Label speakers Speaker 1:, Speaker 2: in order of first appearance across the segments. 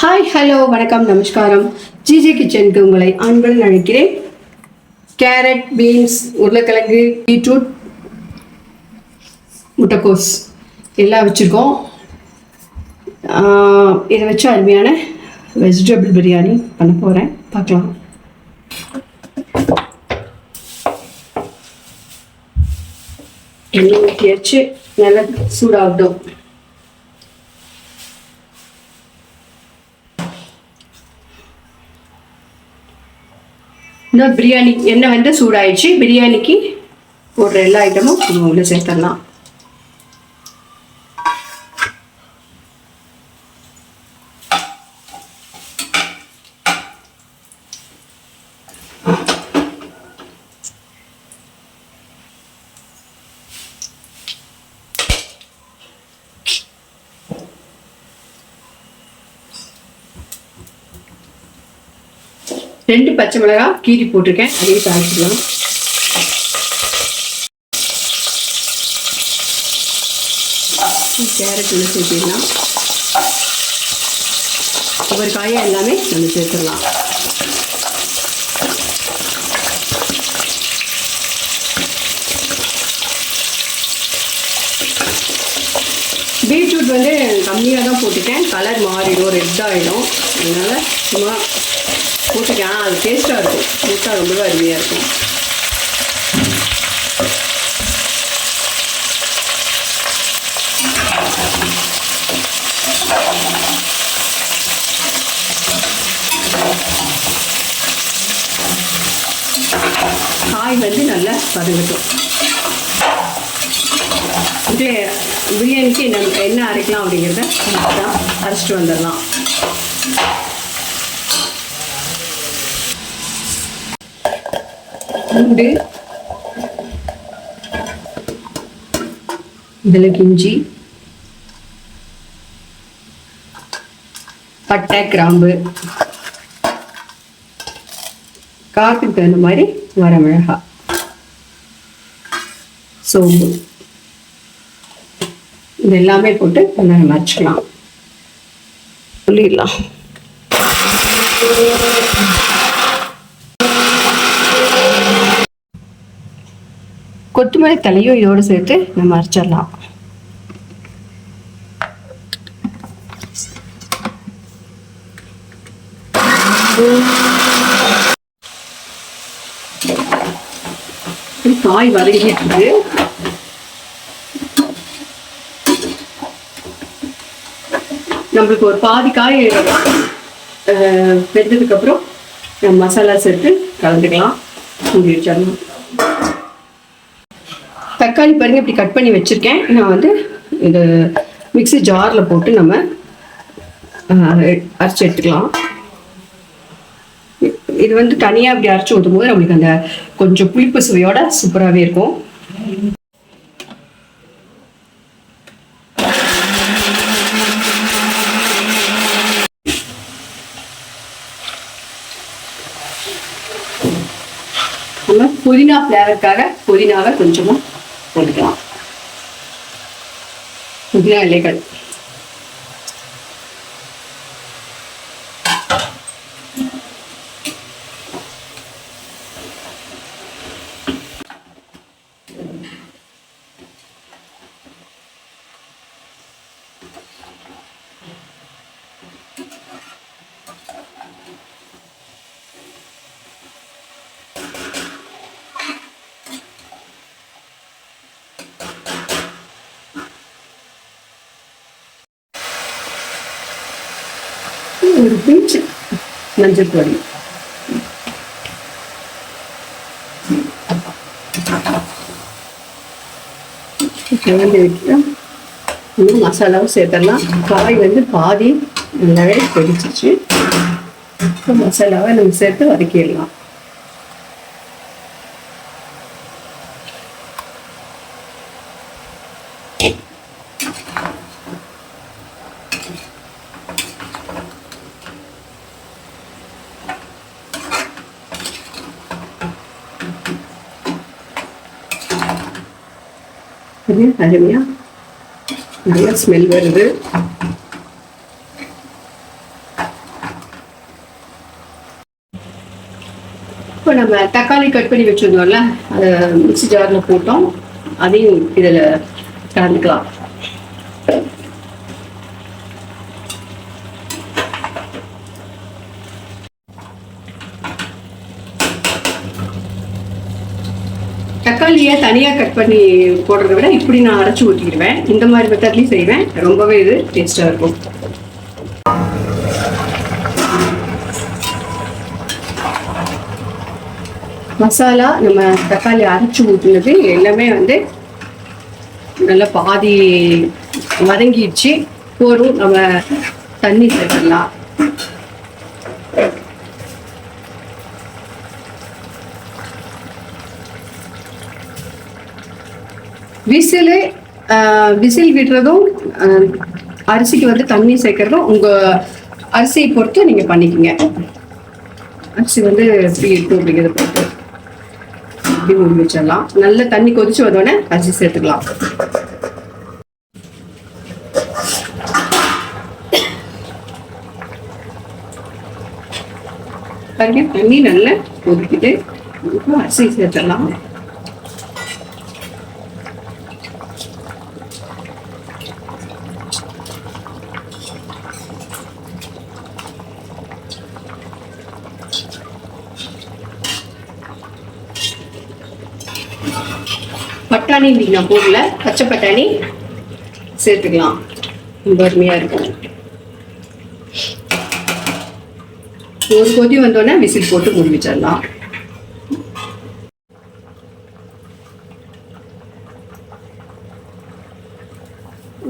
Speaker 1: Hi hello வணக்கம் நமஸ்காரம். GG கிச்சனுக்கு உங்களை அன்புடன் அழைக்கிறேன். கேரட் பீன்ஸ் உருளைக்கிழங்கு பீட்ரூட் முட்டைக்கோஸ். எல்லாம் வச்சுருக்கோம். இதை வச்சு அருமையான வெஜிடபிள் பிரியாணி பண்ண போகிறேன் பார்க்கலாம். எண்ணெய் ஊற்றியாச்சு நல்லா சூடாகட்டும். இன்னும் பிரியாணி எண்ணெய் வந்து சூடாயிடுச்சு. பிரியாணிக்கு போடுற எல்லா ஐட்டமும் நம்ம உள்ளே சேர்த்துடலாம். ரெண்டு பச்சை மிளகாய் கீரி போட்டிருக்கேன். அதையும் தாளிச்சிடலாம். கேரட் உள்ள சேர்த்திடலாம். ஒவ்வொரு காயாக எல்லாமே நம்ம சேர்த்துடலாம். பீட்ரூட் வந்து கம்மியாக தான் போட்டுட்டேன் கலர் மாறிடும் ரெட் ஆகிடும் அதனால் சும்மா போட்டுக்கேன் அது டேஸ்ட்டாக இருக்கும். டேஸ்ட்டாக ரொம்பவே அருமையாக இருக்கும். காய் வந்து நல்லா பதங்கட்டும் இது பிரியாணிக்கு என்ன என்ன அரைக்கலாம் அப்படிங்கிறத தான் அரைச்சிட்டு வந்துடலாம். பூண்டு இதில் கிஞ்சி பட்டை கிராம்பு காரத்துக்கு தகுந்த மாதிரி வரமிளகா சோம்பு. இது எல்லாமே போட்டு கொஞ்சம் நச்சுக்கலாம் சொல்லிடலாம். கொத்தமல்லி தலையும் இதோடு சேர்த்து நம்ம அரைச்சிடலாம். காய் வதங்கிட்டு நம்மளுக்கு ஒரு பாதி காய் வெந்ததுக்கு அப்புறம் மசாலா சேர்த்து கலந்துக்கலாம். மூடி தக்காளி பாருங்க இப்படி கட் பண்ணி வச்சுருக்கேன். நான் வந்து இது மிக்ஸி ஜாரில் போட்டு நம்ம அரைச்சி எடுத்துக்கலாம். இது வந்து தனியாக அப்படி அரைச்சி ஊற்றும் போது நம்மளுக்கு அந்த கொஞ்சம் புளிப்பு சுவையோட சூப்பராகவே இருக்கும். நம்ம புதினா ஃப்ளேவருக்காக புதினாவை கொஞ்சமாக போட்டுக்கலாம் புதினா இலைகள். ஒரு பிஞ்சு மஞ்சள் பொடி கலந்து விட்டு இன்னும் மசாலாவும் சேர்த்துடலாம். காய் வந்து பாதி நல்லாவே கொதிச்சிச்சு. மசாலாவை நம்ம சேர்த்து வதக்கிடலாம். அருமையா அருமையாக நல்லா ஸ்மெல் வருது. இப்போ நம்ம தக்காளி கட் பண்ணி வச்சிருந்தோம்ல அதை மிக்சி ஜாரில் போட்டோம். அதையும் இதில் கலந்துக்கலாம். தக்காளியை தனியாக கட் பண்ணி போடுறத விட இப்படி நான் அரைச்சி ஊற்றிடுவேன் இந்த மாதிரி மெத்தட்லையும் செய்வேன். ரொம்பவே இது டேஸ்ட்டாக இருக்கும். மசாலா நம்ம தக்காளி அரைச்சி ஊற்றுனது எல்லாமே வந்து நல்லா பாதி வதங்கிடுச்சு. போரும் நம்ம தண்ணி சேர்த்துடலாம். விசிலு விசில் விடுறதும் அரிசிக்கு வந்து தண்ணி சேர்க்கறதும் உங்கள் அரிசியை பொறுத்து நீங்கள் பண்ணிக்கங்க. அரிசி வந்து எப்படி இருக்கும் அப்படிங்கிறத பொறுத்து. அப்படி மூடி வச்சிடலாம். நல்ல தண்ணி கொதிச்சு வந்தோடனே அரிசி சேர்த்துக்கலாம். பாருங்க தண்ணி நல்லா கொதிக்கிட்டு அரிசி சேர்த்துடலாம். பட்டாணி இன்னைக்கு நான் போடல. பச்சை பட்டாணி சேர்த்துக்கலாம். ரொம்ப அருமையாக இருக்கும். ஒரு கொதி வந்தோடனே விசில் போட்டு முடிச்சிடலாம்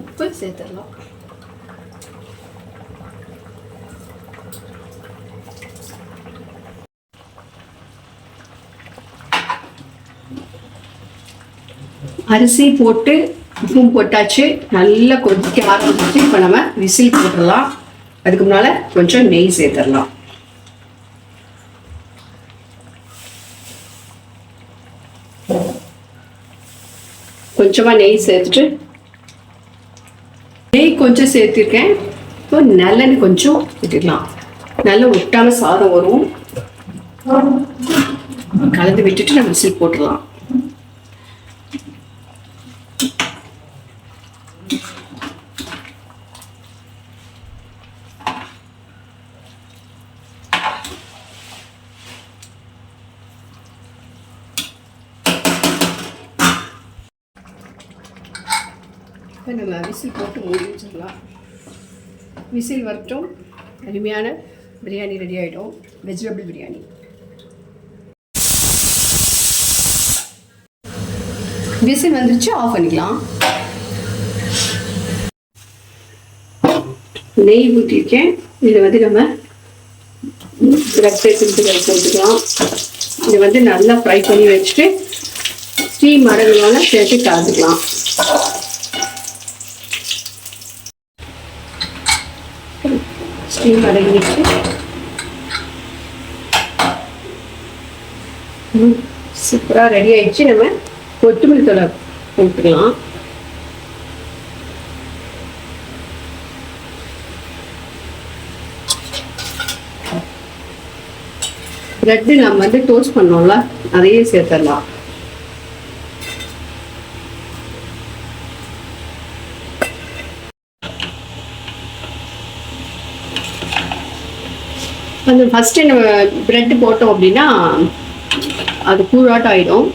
Speaker 1: உப்பு சேர்த்துடலாம். அரிசி போட்டு உப்பும் போட்டாச்சு. நல்லா கொதிக்க ஆரம்பிச்சு இப்போ நம்ம விசில் போட்டுடலாம். அதுக்கு முன்னால கொஞ்சம் நெய் சேர்த்துடலாம். கொஞ்சமா நெய் சேர்த்துட்டு நெய் கொஞ்சம் சேர்த்துருக்கேன். இப்போ நல்லெண்ணெய் கொஞ்சம் விட்டுக்கலாம் நல்லா ஒட்டாம சாதம் வரும். கலந்து விட்டுட்டு நம்ம விசில் போட்டுடலாம். இப்போ நம்ம விசில் போட்டு மூடி வச்சிடலாம். விசில் வரட்டும். அருமையான பிரியாணி ரெடி ஆகிடும் வெஜிடபிள் பிரியாணி. விசில் வந்துருச்சு ஆஃப் பண்ணிக்கலாம். நெய் ஊற்றிருக்கேன் இதில் வந்து நம்ம பிரெட் பேப்பர் போட்டுக்கலாம். இதை வந்து நல்லா ஃப்ரை பண்ணி வச்சுட்டு ஸ்டீம் அடங்கலான சேர்த்து கலந்துக்கலாம். ஸ்டீம் அடங்கிட்டு. சூப்பராக ரெடி ஆயிடுச்சு. நம்ம கொத்தமல்லி தழை போட்டுக்கலாம் ப்ரெட்டு நம்ம வந்து டோஸ்ட் பண்ணோம்ல அதையே சேர்த்துடலாம். அந்த ஃபஸ்ட்டு நம்ம ப்ரெட் போட்டோம் அப்படின்னா அது கூழாட்டம் ஆகிடும்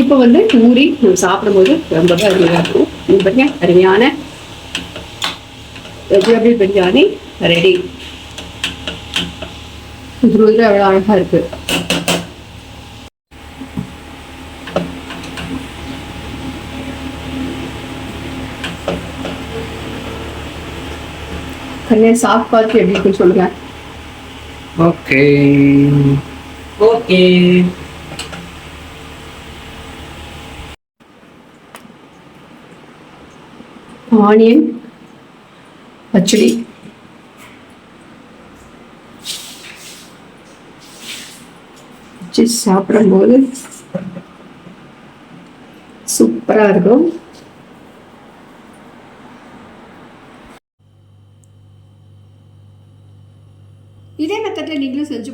Speaker 1: இப்போ வந்து ஊறி நம்ம சாப்பிடும்போது ரொம்பவே அருமையாக இருக்கும். இது பாருங்க அருமையான வெஜிடபிள் பிரியாணி ரெடி இது வந்து அவ்வளோ அழகாக இருக்கு. கண்ணே சாப்பிட்டு பார்த்து எப்படி இருக்குன்னு சொல்லுங்க.
Speaker 2: ஓகே ஓகே
Speaker 1: ஆனியன் பச்சடி வச்சு சாப்பிடும்போது சூப்பராக இருக்கும்.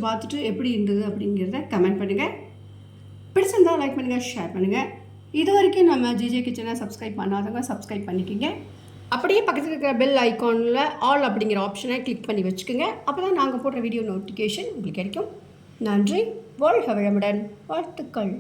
Speaker 1: பார்த்துட்டு எப்படி இருந்தது அப்படிங்கிறத கமெண்ட் பண்ணுங்கள் பிடிச்சிருந்தா லைக் பண்ணுங்கள் ஷேர் பண்ணுங்கள் இது வரைக்கும் நம்ம ஜிஜே கிச்சனை சப்ஸ்கிரைப் பண்ணாதவங்க சப்ஸ்கிரைப் பண்ணிக்கோங்க. அப்படியே பக்கத்தில் இருக்கிற பெல் ஐக்கானில் ஆல் அப்படிங்கிற ஆப்ஷனை கிளிக் பண்ணி வச்சுக்கோங்க. அப்போ தான் நாங்கள் போடுற வீடியோ நோட்டிஃபிகேஷன் உங்களுக்கு கிடைக்கும். நன்றி. வாழ்க வளமுடன். வாழ்த்துக்கள்.